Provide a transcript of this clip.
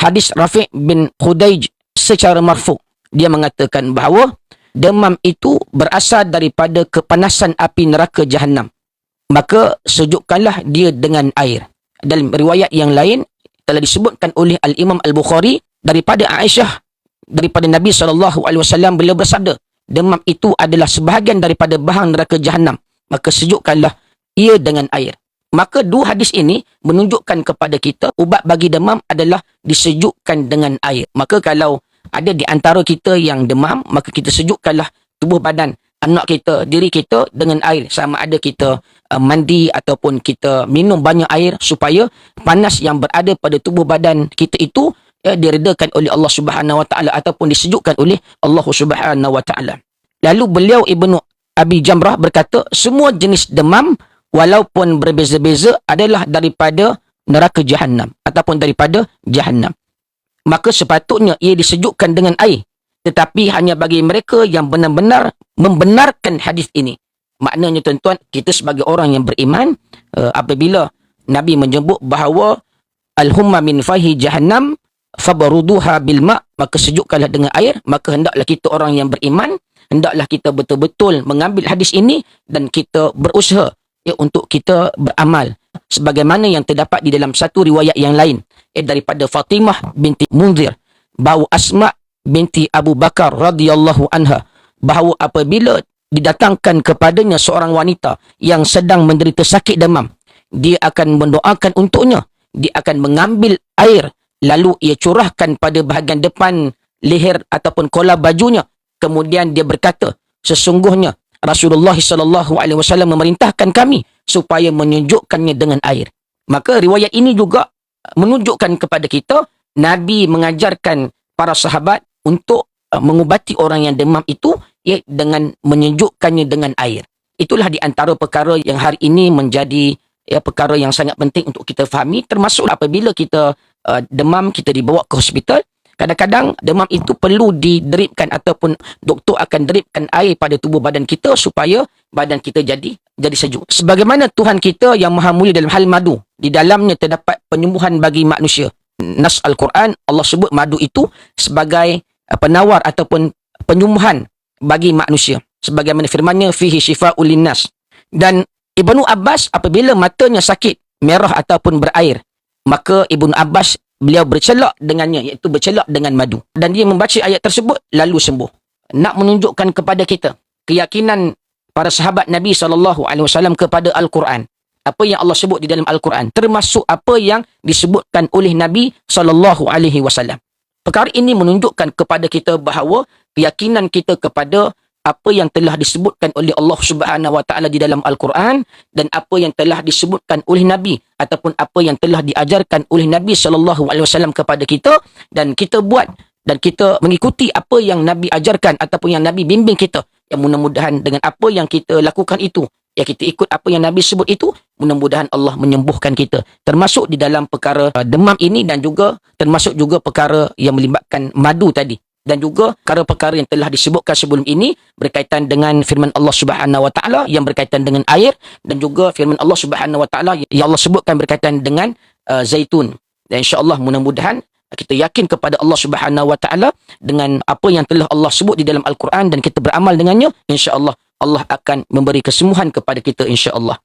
hadis Rafi' bin Khudaij secara marfu. Dia mengatakan bahawa demam itu berasal daripada kepanasan api neraka jahanam maka sejukkanlah dia dengan air. Dalam riwayat yang lain telah disebutkan oleh Al-Imam Al-Bukhari daripada Aisyah daripada Nabi SAW beliau bersabda demam itu adalah sebahagian daripada bahan neraka jahanam maka sejukkanlah ia dengan air maka dua hadis ini menunjukkan kepada kita ubat bagi demam adalah disejukkan dengan air. Maka kalau ada di antara kita yang demam maka kita sejukkanlah tubuh badan anak kita diri kita dengan air. Sama ada kita uh, mandi ataupun kita minum banyak air supaya panas yang berada pada tubuh badan kita itu ya, diredakan oleh Allah Subhanahu Wa Taala ataupun disejukkan oleh Allah Subhanahu Wa Taala. Lalu beliau Ibnu Abi Jamrah berkata semua jenis demam walaupun berbeza-beza adalah daripada neraka jahanam ataupun daripada jahanam. Maka sepatutnya ia disejukkan dengan air. Tetapi hanya bagi mereka yang benar-benar membenarkan hadis ini. Maknanya tuan-tuan, kita sebagai orang yang beriman, uh, apabila Nabi menyebut bahawa Al-humma min fahi jahannam fabaruduha bil ma' maka sejukkanlah dengan air maka hendaklah kita orang yang beriman hendaklah kita betul-betul mengambil hadis ini dan kita berusaha ya, untuk kita beramal sebagaimana yang terdapat di dalam satu riwayat yang lain. Eh, daripada Fatimah binti Munzir bahawa Asma binti Abu Bakar radhiyallahu anha bahawa apabila didatangkan kepadanya seorang wanita yang sedang menderita sakit demam dia akan mendoakan untuknya. Dia akan mengambil air lalu ia curahkan pada bahagian depan leher ataupun kola bajunya. Kemudian dia berkata sesungguhnya Rasulullah sallallahu alaihi wasallam memerintahkan kami supaya menyejukkannya dengan air. Maka riwayat ini juga menunjukkan kepada kita Nabi mengajarkan para sahabat untuk uh, mengubati orang yang demam itu ya, dengan menyejukkannya dengan air. Itulah di antara perkara yang hari ini menjadi ya perkara yang sangat penting untuk kita fahami termasuk apabila kita uh, demam kita dibawa ke hospital Kadang-kadang demam itu perlu dideripkan ataupun doktor akan deripkan air pada tubuh badan kita supaya badan kita jadi jadi sejuk. Sebagaimana Tuhan kita yang maha mulia dalam hal madu, di dalamnya terdapat penyembuhan bagi manusia. Nas Al-Quran, Allah sebut madu itu sebagai uh, penawar ataupun penyembuhan bagi manusia. Sebagaimana firmannya, fihi shifa'ul linnas. Dan Ibnu Abbas apabila matanya sakit, merah ataupun berair, maka Ibnu Abbas beliau bercelak dengannya iaitu bercelak dengan madu. Dan dia membaca ayat tersebut lalu sembuh. Nak menunjukkan kepada kita keyakinan para sahabat Nabi SAW kepada Al-Quran. Apa yang Allah sebut di dalam Al-Quran termasuk apa yang disebutkan oleh Nabi SAW perkara ini menunjukkan kepada kita bahawa keyakinan kita kepada apa yang telah disebutkan oleh Allah Subhanahu Wa Taala di dalam Al-Quran dan apa yang telah disebutkan oleh Nabi ataupun apa yang telah diajarkan oleh Nabi sallallahu alaihi wasallam kepada kita dan kita buat dan kita mengikuti apa yang Nabi ajarkan ataupun yang Nabi bimbing kita. Yang mudah-mudahan dengan apa yang kita lakukan itu ya kita ikut apa yang Nabi sebut itu mudah-mudahan Allah menyembuhkan kita. Termasuk di dalam perkara uh, demam ini dan juga termasuk juga perkara yang melibatkan madu tadi dan juga perkara-perkara yang telah disebutkan sebelum ini berkaitan dengan firman Allah Subhanahu Wa Taala yang berkaitan dengan air dan juga firman Allah Subhanahu Wa Taala yang Allah sebutkan berkaitan dengan uh, zaitun. Dan insya-Allah mudah-mudahan kita yakin kepada Allah Subhanahu Wa Taala dengan apa yang telah Allah sebut di dalam Al-Quran dan kita beramal dengannya, insya-Allah Allah akan memberi kesembuhan kepada kita insya-Allah.